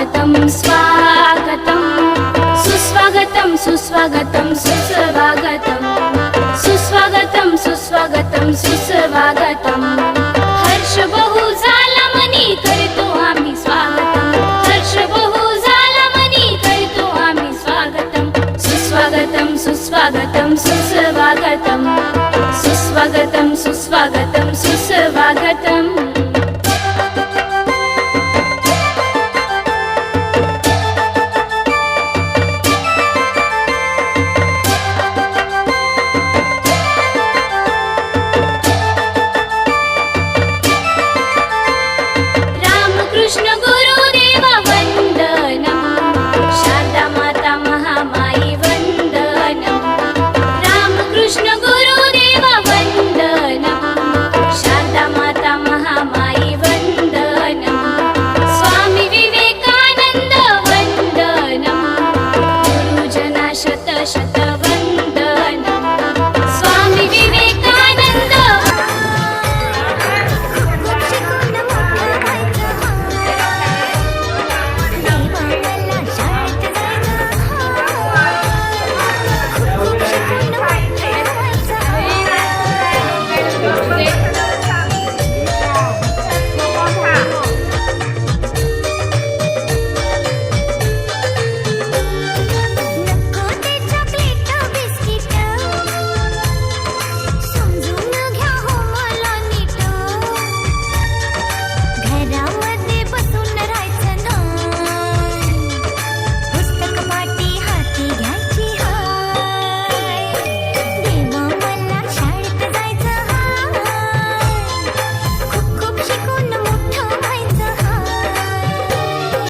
स्वागतं स्वागतं सुस्वागतं सुस्वागतं सुस्वागतं सुस्वागतं सुस्वागतं सुस्वागतं हर्ष बहु मनी करतो आम्ही स्वागतं हर्ष बहु मनी करतो आम्ही स्वागतं सुस्वागतं सुस्वागतं सुस्वागतं सुस्वागतं सुस्वागतं